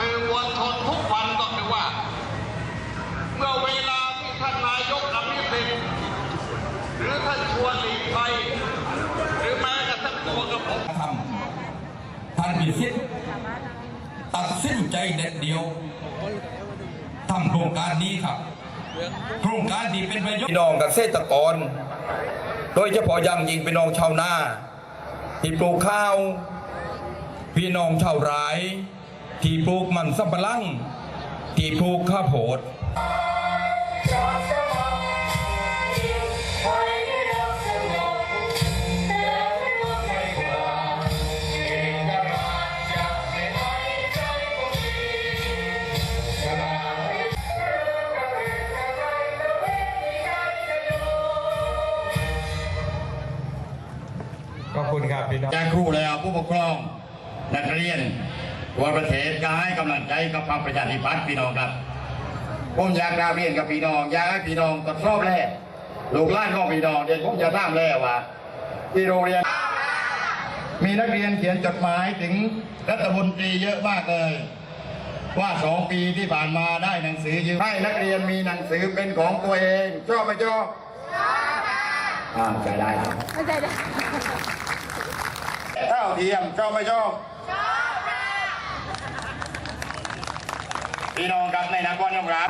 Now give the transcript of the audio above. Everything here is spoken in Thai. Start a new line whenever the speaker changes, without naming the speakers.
สื่อมวลชนทุกวันก็คือว่า เมื่อเวลาที่ท่านนายกอภิสิทธิ์หรือท่านชวนหลีกภัยหรือแม้กระทั่งตัวกับผม
ทำท่านมีสิทธิ์ตัดสินใจเด็ดเดียวทำโครงการนี้ครับ โครงการนี้เป็นประโยชน์
พี่น้องกเกษตรกร โดยเฉพาะอยังยิงพี่น้องชาวนาที่ปลูกข้าว พี่น้องชาวไร่ ที่ปลูกมันสำปะหลัง ที่ปลูกข้าวโพด
ขอบคุณครับพี่น้อง
จากครูแล้วผู้ปกครองนักเรียน ทั่วประเทศก็ให้กำลังใจกับพรรคประชาธิปัตย์พี่น้องครับผมอยากกราบเรียนกับพี่น้องอยากให้พี่น้องตรวจสอบแล้วลูกหล้านของพี่น้องเดี๋ยวผมจะถามแล้วว่าที่โรงเรียน มีนักเรียนเขียนจดหมายถึงรัฐมนตรีเยอะมากเลย ว่าสองปีที่ผ่านมาได้หนังสือยืมให้นักเรียนมีหนังสือเป็นของตัวเองชอบไหมชอบชอบอ่าใช่ได้ครับ
ไม่ใช่ได้
เท่าเทียมชอบไม่ชอบ ชอบ พี่น้องครับในนักบอลยอมรับ